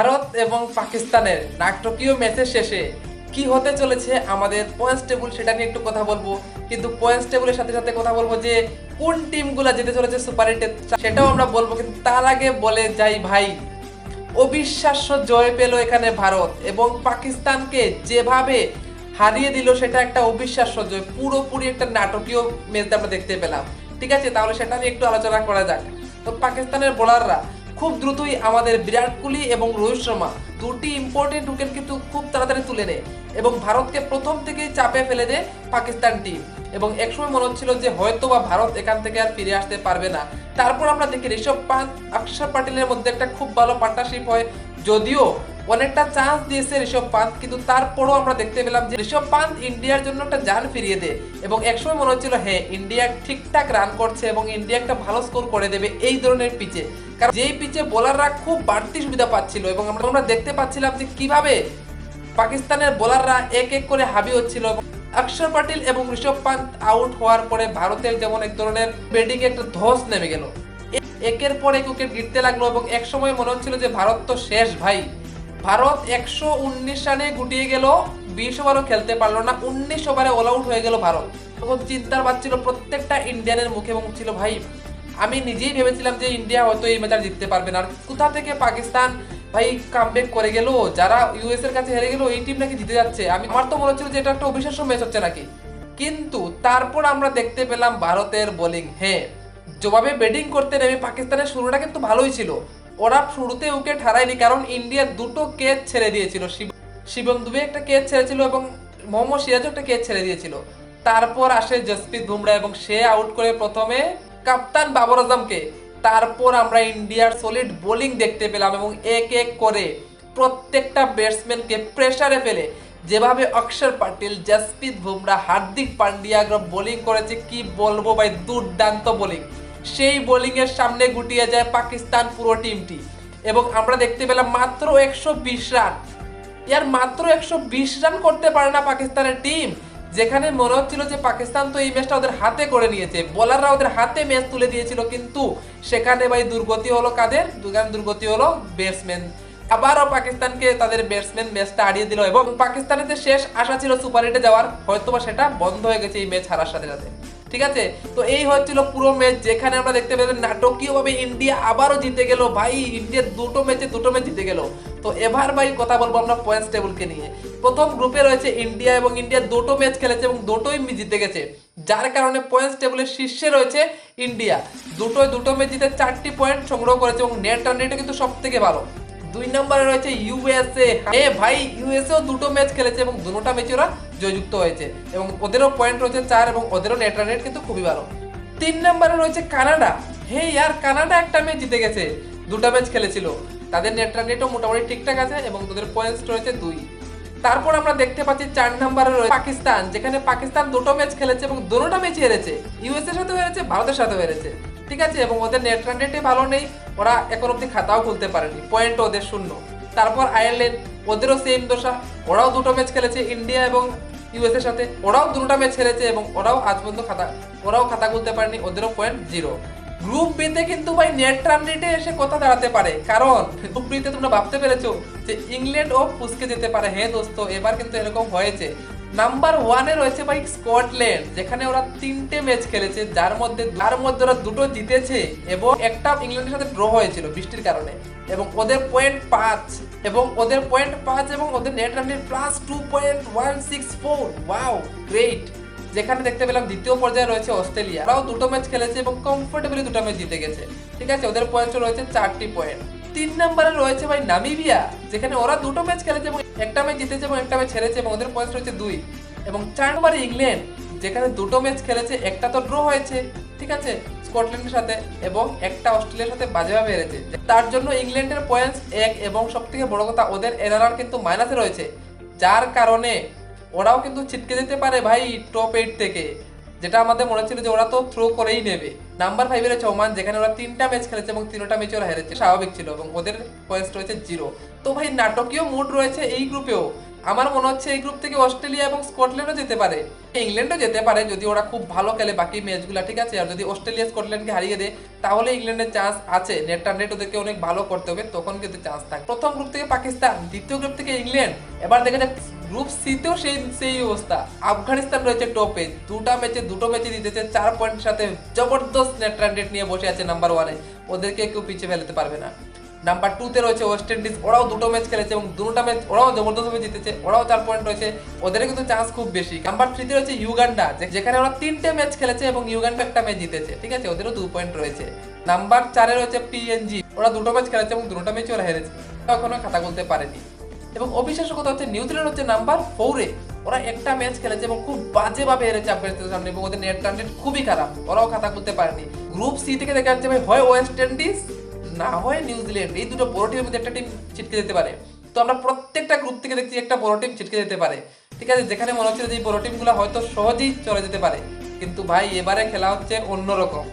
ভারত এবং পাকিস্তানের নাটকীয় ম্যাচের শেষে কি হতে চলেছে আমাদের পয়েন্টস টেবিল সেটা নিয়ে একটু কথা বলব। কিন্তু পয়েন্টস টেবিলের সাথে সাথে কথা বলব যে কোন টিমগুলো যেতে চলেছে সুপার এইটে সেটাও আমরা বলব, কিন্তু তার আগে বলে যাই ভাই, অবিশ্বাস্য জয় পেল এখানে ভারত এবং পাকিস্তানকে যেভাবে হারিয়ে দিল সেটা একটা অবিশ্বাস্য জয়, পুরোপুরি একটা নাটকীয় ম্যাচ আমরা দেখতে পেলাম। ঠিক আছে, তাহলে সেটা নিয়ে একটু আলোচনা করা যাক। তো পাকিস্তানের বোলাররা খুব দ্রুতই আমাদের বিরাট কোহলি এবং রোহিত শর্মা দুটি ইম্পর্টেন্ট উইকেট কিন্তু খুব তাড়াতাড়ি তুলে নেয় এবং ভারতকে প্রথম থেকেই চাপে ফেলে দেয় পাকিস্তান টিম এবং একসময় মনে হচ্ছিল যে হয়তো বা ভারত এখান থেকে আর ফিরে আসতে পারবে না। তারপর আমরা দেখি ঋষভ পান্ত অক্ষর পাটিলের মধ্যে একটা খুব ভালো পার্টনারশিপ হয়, যদিও অনেকটা চান্স দিয়েছে ঋষভ পান্ত, কিন্তু তারপরও আমরা দেখতে পেলাম যে ঋষভ পান্ত ইন্ডিয়ার জন্য একটা জান ফিরিয়ে দেয়। এবং একসময় মনে হচ্ছিল হ্যাঁ ইন্ডিয়া ঠিকঠাক রান করছে এবং ইন্ডিয়া একটা ভালো স্কোর করে দেবে এই ধরনের পিচে কারণ যেই পিচে বোলাররা খুব বাড়তি সুবিধা পাচ্ছিল এবং আমরা দেখতে পাচ্ছিলাম যে কীভাবে পাকিস্তানের বোলাররা এক এক করে হাবি হচ্ছিল অক্ষর পাটিল এবং ঋষভ পান্ত আউট হওয়ার পরে ভারতের যেমন এক ধরনের ব্যাটিং একটা ধস নেমে গেল। একের পর এক উইকেট গিরতে লাগল এবং এক সময় মনে হচ্ছিল যে ভারত তো শেষ, ভাই। ভারত একশো উনিশ রানে গুটিয়ে গেল, বিশ ওভারও খেলতে পারল না, উনিশ ওভারে অল আউট হয়ে গেল ভারত। তখন চিন্তার বাচ্ছিল প্রত্যেকটা ইন্ডিয়ানের মুখে এবং ছিল, ভাই, আমি নিজেই ভেবেছিলাম যে ইন্ডিয়া হয়তো এই ম্যাচ জিততে পারবে না। আর কোথা থেকে পাকিস্তান, ভাই কামব্যাক করে গেল? যারা ইউএস এর কাছে হেরে গেল, এই টিম নাকি জিতে যাচ্ছে? আমি, আমার তো মনে হচ্ছিল যে এটা একটা অবিশ্বাস্য ম্যাচ হচ্ছে নাকি? কিন্তু তারপর আমরা দেখতে পেলাম ভারতের বোলিং হ্যাঁ জবাবে ব্যাটিং করতে নেমে পাকিস্তানের শুরুটা কিন্তু ভালোই ছিল। ওরা শুরুতে উইকেট হারায়নি কারণ ইন্ডিয়া দুটো ক্যাচ ছেড়ে দিয়েছিল। শিবম দুবে একটা ক্যাচ ছেড়েছিল এবং মোহাম্মদ সিরাজও একটা ক্যাচ ছেড়ে দিয়েছিল। তারপর আসে জসপ্রীত বুমরা এবং সে আউট করে প্রথমে কাপ্তান বাবর আজমকে। তারপর আমরা ইন্ডিয়ার সলিড বোলিং দেখতে পেলাম এবং এক এক করে প্রত্যেকটা ব্যাটসম্যানকে প্রেসারে ফেলে। যেভাবে অক্ষর পাটিল, জসপ্রীত বুমরা, হার্দিক পান্ডিয়া বোলিং করেছে, কি বলব ভাই, দুর্দান্ত বোলিং সেই বোলিং এর সামনে গুটিয়ে যায় পাকিস্তান পুরো টিমটি এবং আমরা দেখতে পেলাম মাত্র একশো বিশ রান। ইয়ার মাত্র একশো বিশ রান করতে পারে না পাকিস্তানের টিম যেখানে মনে হচ্ছিল যে পাকিস্তান তো এই ম্যাচটা ওদের হাতে করে নিয়েছে। বোলাররা ওদের হাতে ম্যাচ তুলে দিয়েছিল, কিন্তু সেখানে ভাই দুর্গতি হলো কাদের? দুর্গতি হলো ব্যাটসম্যান আবারও পাকিস্তানকে তাদের ব্যাটসম্যান ম্যাচটা হারিয়ে দিল এবং পাকিস্তানের যে শেষ আশা ছিল সুপার এইটে যাওয়ার, হয়তোবা সেটা বন্ধ হয়ে গেছে এই ম্যাচ হারার সাথে সাথে। ঠিক আছে? তো এই হচ্ছিল পুরো ম্যাচ যেখানে আমরা দেখতে পেলাম নাটকীয়ভাবে ইন্ডিয়া আবারও জিতে গেল। ভাই, ইন্ডিয়া দুটো ম্যাচে দুটো ম্যাচ জিতে গেল। তো এবার ভাই, কথা বলব আমরা পয়েন্টস টেবিলকে নিয়ে। প্রথম গ্রুপে রয়েছে ইন্ডিয়া এবং ইন্ডিয়া দুটো ম্যাচ খেলেছে এবং দুটোই জিতে গেছে। যার কারণে পয়েন্টস টেবিলের শীর্ষে রয়েছে ইন্ডিয়া। দুটোই দুটো ম্যাচ জিতে চারটি পয়েন্ট সংগ্রহ করেছে এবং নেট রান রেটও কিন্তু সব থেকে ভালো। দুই নম্বরে রয়েছে ইউএসএ। এ ভাই ইউএসএ দুটো ম্যাচ খেলেছে এবং দুটোটা ম্যাচে ওরা জয়যুক্ত হয়েছে। এবং ওদেরও পয়েন্ট রয়েছে চার এবং ওদেরও নেট রেট কিন্তু খুবই ভালো। তিন নম্বরে রয়েছে কানাডা। হে ইয়ার, কানাডা একটা ম্যাচ জিতে গেছে। দুটো ম্যাচ খেলেছিল। তাদের নেট রেটও মোটামুটি ঠিকঠাক আছে এবং তাদের পয়েন্টস রয়েছে দুই। তারপর আমরা দেখতে পাচ্ছি চার নম্বরে রয়েছে পাকিস্তান, যেখানে পাকিস্তান দুটো ম্যাচ খেলেছে এবং দুটোটা ম্যাচ হেরেছে। ইউএস এর সাথে হেরেছে, ভারতের সাথে হেরেছে। ঠিক আছে, এবং ওদের নেট রান রেটে ভালো নেই। ওরা এখন অব্দি খাতাও খুলতে পারেনি। পয়েন্ট ওদের শূন্য। তারপর আয়ারল্যান্ড ওদেরও সেম দশা। ওরাও দুটো ম্যাচ খেলেছে ইন্ডিয়া এবং ইউএস এর সাথে। ওরাও দুটো ম্যাচ খেলেছে এবং ওরাও আজ পর্যন্ত খাতা ওরাও খাতা খুলতে পারেনি, ওদেরও পয়েন্ট জিরো গ্রুপ বিতে কিন্তু ভাই নেট রান রেটে এসে কথা দাঁড়াতে পারে। কারণ গ্রুপ বিতে তোমরা ভাবতে পেরেছ যে ইংল্যান্ড ও পুস্কে যেতে পারে। হ্যাঁ দোস্ত, এবার কিন্তু এরকম হয়েছে। নাম্বার ওয়ানে রয়েছে ভাই স্কটল্যান্ড যেখানে ওরা তিনটে ম্যাচ খেলেছে, যার মধ্যে যার মধ্যে ওরা দুটো জিতেছে এবং একটা ইংল্যান্ডের সাথে ড্র হয়েছিল বৃষ্টির কারণে। এবং ওদের পয়েন্ট পাঁচ, এবং ওদের পয়েন্ট পাঁচ এবং ওদের net run plus two point one six four wow great যেখানে দেখতে পেলাম দ্বিতীয় পর্যায়ে রয়েছে অস্ট্রেলিয়া। ওরাও দুটো ম্যাচ খেলেছে এবং কমফোর্টেবলি দুটো ম্যাচ জিতে গেছে। ঠিক আছে, ওদের পয়েন্ট রয়েছে চারটি পয়েন্ট তিন নম্বরে রয়েছে ভাই নামিবিয়া, যেখানে ওরা দুটো ম্যাচ খেলেছে এবং একটা ম্যাচ জিতেছে এবং একটা ম্যাচ হেরেছে এবং ওদের পয়েন্ট রয়েছে দুই। এবং চার নম্বরে ইংল্যান্ড, যেখানে দুটো ম্যাচ খেলেছে, একটা তো ড্র হয়েছে, ঠিক আছে, স্কটল্যান্ডের সাথে এবং একটা অস্ট্রেলিয়ার সাথে বাজেভাবে হেরেছে। তার জন্য ইংল্যান্ডের পয়েন্টস এক এবং সব থেকে বড় কথা, ওদের এনআরআর কিন্তু মাইনাসে রয়েছে। যার কারণে ওরাও কিন্তু ছিটকে যেতে পারে ভাই টপ এইট থেকে। যেটা আমাদের মনে ছিল যে ওরা তো থ্রো করেই নেবে। নাম্বার ফাইভে রয়েছে ওমান যেখানে ওরা তিনটা ম্যাচ খেলেছে এবং তিনটা ম্যাচে ওরা হেরেছে, স্বাভাবিক ছিল এবং ওদের পয়েন্টস রয়েছে জিরো তো ভাই, নাটকীয় মুড রয়েছে এই গ্রুপেও আমার মনে হচ্ছে এই গ্রুপ থেকে অস্ট্রেলিয়া এবং স্কটল্যান্ডও যেতে পারে। ইংল্যান্ডও যেতে পারে যদি ওরা খুব ভালো খেলে বাকি ম্যাচগুলো ঠিক আছে? আর যদি অস্ট্রেলিয়া স্কটল্যান্ডকে হারিয়ে দেয়, তাহলে ইংল্যান্ডের চান্স আছে। নেট নেট ওদেরকে অনেক ভালো করতে হবে, তখন কিন্তু চান্স থাকে প্রথম গ্রুপ থেকে পাকিস্তান, দ্বিতীয় গ্রুপ থেকে ইংল্যান্ড। এবার দেখা যাক গ্রুপ সিতেও সেই সেই অবস্থা। আফগানিস্তান রয়েছে টপে দুটা ম্যাচে দুটো ম্যাচে জিতেছে, চার পয়েন্টের সাথে জবরদস্ত নেট রান রেট নিয়ে বসে আছে নাম্বার ওয়ানে ওদেরকে কেউ পিছিয়ে ফেলতে পারবে না। নাম্বার টু তে রয়েছে ওয়েস্ট ইন্ডিজ ওরাও দুটো ম্যাচ খেলেছে এবং দুটো ম্যাচ ওরাও জবরদস্তভাবে জিতেছে, ওরাও চার পয়েন্ট রয়েছে। ওদের কিন্তু চান্স খুব বেশি। নাম্বার থ্রিতে রয়েছে ইউগান্ডা যেখানে ওরা তিনটে ম্যাচ খেলেছে এবং ইউগান্ডা একটা ম্যাচ জিতেছে। ঠিক আছে? ওদেরও দু পয়েন্ট রয়েছে। নাম্বার চারে রয়েছে পিএনজি ওরা দুটো ম্যাচ খেলেছে এবং দুটো ম্যাচে ওরা হেরেছে। এখনও খাতা খুলতে পারেনি। এবং অবিশ্বাস্য কথা হচ্ছে নিউজিল্যান্ড হচ্ছে নাম্বার ফোরে ওরা একটা ম্যাচ খেলেছে এবং খুব বাজেভাবে হেরেছে আফগানিস্তানের সামনে এবং ওদের নেট রান খুবই খারাপ। ওরাও খাতা খুলতে পারেনি। গ্রুপ সি থেকে দেখা যাচ্ছে ভাই, হয় ওয়েস্ট ইন্ডিজ না হয় নিউজিল্যান্ড এই দুটো বড় টিমের মধ্যে একটা টিম ছিটকে যেতে পারে। তো আমরা প্রত্যেকটা গ্রুপ থেকে দেখছি একটা বড় টিম ছিটকে যেতে পারে। ঠিক আছে, যেখানে মনে হচ্ছে যে বড় টিমগুলো হয়তো সহজেই চলে যেতে পারে। কিন্তু ভাই, এবারে খেলা হচ্ছে অন্যরকম।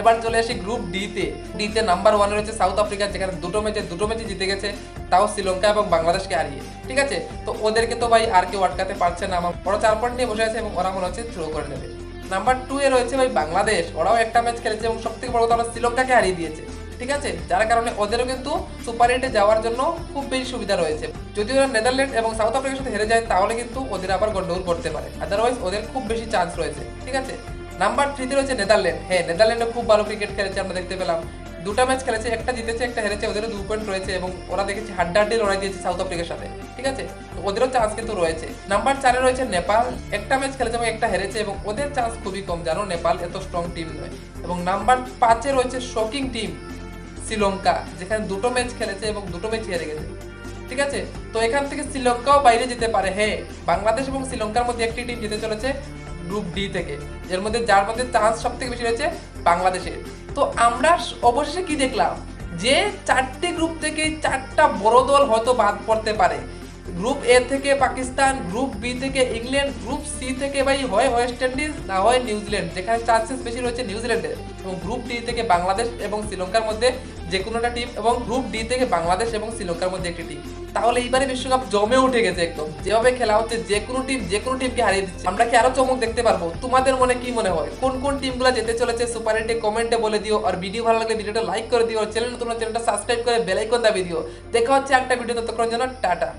এবার চলে আসি গ্রুপ ডি তে। ডি তে নাম্বার ওয়ানে রয়েছে সাউথ আফ্রিকা যেখানে দুটো ম্যাচে দুটো ম্যাচে জিতে গেছে, তাও শ্রীলঙ্কা এবং বাংলাদেশকে হারিয়ে। ঠিক আছে? তো ওদেরকে তো ভাই আর কেউ আটকাতে পারছে না। আমার ওরা চার পয়েন্ট নিয়ে বসে আছে এবং ওরা মনে হচ্ছে থ্রো করে নেবে। নাম্বার টু এ রয়েছে ভাই বাংলাদেশ। ওরাও একটা ম্যাচ খেলেছে এবং সব থেকে বড় কথা শ্রীলঙ্কাকে হারিয়ে দিয়েছে। ঠিক আছে? যার কারণে ওদেরও কিন্তু সুপার এইটে যাওয়ার জন্য খুব বেশি সুবিধা রয়েছে। যদি ওরা নেদারল্যান্ড এবং সাউথ আফ্রিকার সাথে হেরে যায়, তাহলে কিন্তু ওদের আবার গন্ডগোল করতে পারে। আদারওয়াইজ ওদের খুব বেশি চান্স রয়েছে। ঠিক আছে? নাম্বার থ্রিতে রয়েছে নেদারল্যান্ড। হ্যাঁ নেদারল্যান্ডও খুব ভালো ক্রিকেট খেলেছে, আমরা দেখতে পেলাম। দুটা ম্যাচ খেলেছে, একটা জিতেছে, একটা হেরেছে, ওদেরও দু পয়েন্ট রয়েছে এবং ওরা দেখেছি হাড্ডাহাড্ডি লড়াই দিয়েছে সাউথ আফ্রিকার সাথে, ঠিক আছে? ওদেরও চান্স কিন্তু রয়েছে। নাম্বার চারে রয়েছে নেপাল, একটা ম্যাচ খেলেছে এবং একটা হেরেছে এবং ওদের চান্স খুবই কম, জানো? নেপাল এত স্ট্রং টিম নয়। এবং নাম্বার পাঁচে রয়েছে শকিং টিম শ্রীলঙ্কা, যেখানে দুটো ম্যাচ খেলেছে এবং দুটো ম্যাচ হেরে গেছে, ঠিক আছে? তো এখান থেকে শ্রীলঙ্কাও বাইরে যেতে পারে। হ্যাঁ বাংলাদেশ এবং শ্রীলঙ্কার মধ্যে একটি টিম যেতে চলেছে। গ্রুপ ডি থেকে, এর মধ্যে যার মধ্যে চান্স সব থেকে বেশি রয়েছে বাংলাদেশের। তো আমরা অবশেষে কি দেখলাম? যে চারটি গ্রুপ থেকে চারটা বড় দল হয়তো বাদ পড়তে পারে। গ্রুপ এ থেকে পাকিস্তান, গ্রুপ বি থেকে ইংল্যান্ড, গ্রুপ সি থেকে ভাই হয় ওয়েস্ট ইন্ডিজ, না হয় নিউজিল্যান্ড। যেখানে চান্সেস বেশি রয়েছে নিউজিল্যান্ডের এবং গ্রুপ ডি থেকে বাংলাদেশ এবং শ্রীলঙ্কার মধ্যে যে কোনো একটা টিম এবং গ্রুপ ডি থেকে বাংলাদেশ এবং শ্রীলঙ্কার মধ্যে একটি টিম তাহলে এইবারে বিশ্বকাপ জমে উঠে গেছে একদম। যেভাবে খেলা হচ্ছে, যে কোনো টিম যে কোনো টিমকে হারিয়ে দিচ্ছে। আমরা কি আরও চমক দেখতে পারব? তোমাদের মনে কি মনে হয়? কোন কোন টিমগুলো যেতে চলেছে? সুপার এইটে কমেন্টে বলে দিও। আর ভিডিও ভালো লাগলে ভিডিওটা লাইক করে দিও। চ্যানেল তোমরা চ্যানেলটা সাবস্ক্রাইব করে বেল দাবি দিও। দেখা হচ্ছে একটা ভিডিও ততক্ষণ জন্য টাটা।